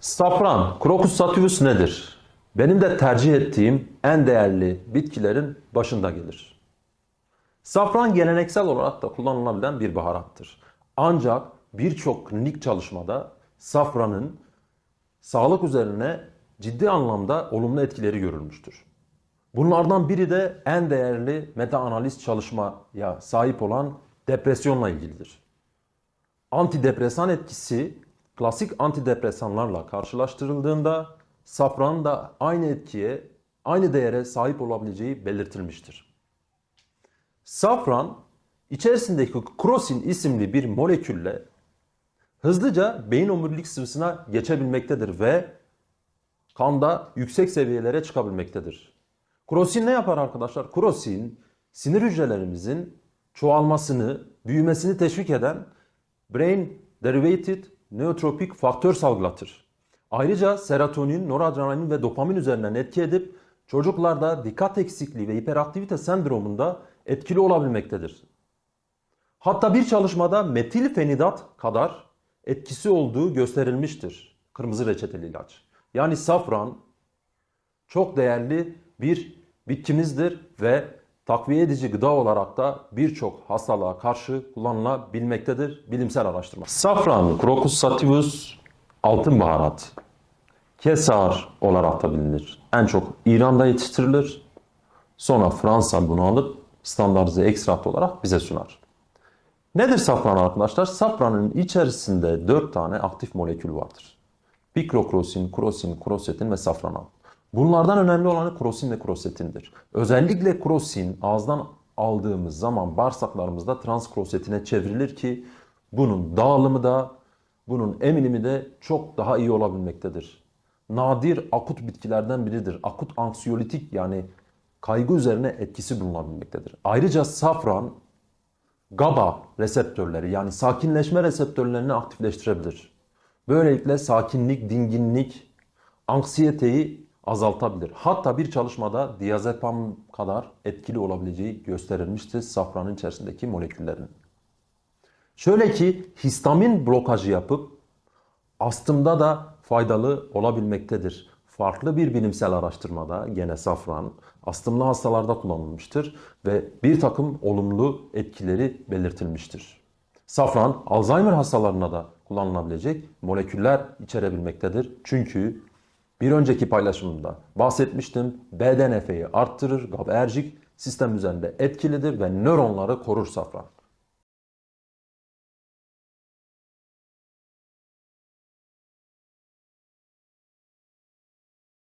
Safran, Crocus sativus nedir? Benim de tercih ettiğim en değerli bitkilerin başında gelir. Safran geleneksel olarak da kullanılabilen bir baharattır. Ancak birçok klinik çalışmada safranın sağlık üzerine ciddi anlamda olumlu etkileri görülmüştür. Bunlardan biri de en değerli meta-analiz çalışmaya sahip olan depresyonla ilgilidir. Antidepresan etkisi klasik antidepresanlarla karşılaştırıldığında safranın da aynı etkiye, aynı değere sahip olabileceği belirtilmiştir. Safran içerisindeki krosin isimli bir molekülle hızlıca beyin omurilik sıvısına geçebilmektedir ve kanda yüksek seviyelere çıkabilmektedir. Krosin ne yapar arkadaşlar? Krosin sinir hücrelerimizin çoğalmasını, büyümesini teşvik eden brain derivated neotropik faktör salgılatır. Ayrıca serotonin, noradrenalin ve dopamin üzerinden etki edip çocuklarda dikkat eksikliği ve hiperaktivite sendromunda etkili olabilmektedir. Hatta bir çalışmada metilfenidat kadar etkisi olduğu gösterilmiştir. Kırmızı reçeteli ilaç. Yani safran çok değerli bir bitkimizdir ve takviye edici gıda olarak da birçok hastalığa karşı kullanılabilmektedir bilimsel araştırma. Safran, Crocus sativus, altın baharat, kesar olarak da bilinir. En çok İran'da yetiştirilir. Sonra Fransa bunu alıp standartize ekstrakt olarak bize sunar. Nedir safran arkadaşlar? Safranın içerisinde 4 tane aktif molekül vardır. Pikrokrosin, krosin, krosetin ve safranal. Bunlardan önemli olanı krosin ve krosetindir. Özellikle krosin ağızdan aldığımız zaman bağırsaklarımızda transkrosetine çevrilir ki bunun dağılımı da bunun eminimi de çok daha iyi olabilmektedir. Nadir akut bitkilerden biridir. Akut anksiyolitik yani kaygı üzerine etkisi bulunabilmektedir. Ayrıca safran GABA reseptörleri yani sakinleşme reseptörlerini aktifleştirebilir. Böylelikle sakinlik, dinginlik, anksiyeteyi azaltabilir. Hatta bir çalışmada diazepam kadar etkili olabileceği gösterilmişti safranın içerisindeki moleküllerin. Şöyle ki histamin blokajı yapıp astımda da faydalı olabilmektedir. Farklı bir bilimsel araştırmada gene safran astımlı hastalarda kullanılmıştır ve bir takım olumlu etkileri belirtilmiştir. Safran Alzheimer hastalarına da kullanılabilecek moleküller içerebilmektedir. Çünkü bir önceki paylaşımımda bahsetmiştim. BDNF'yi arttırır, GABAerjik sistem üzerinde etkilidir ve nöronları korur safran.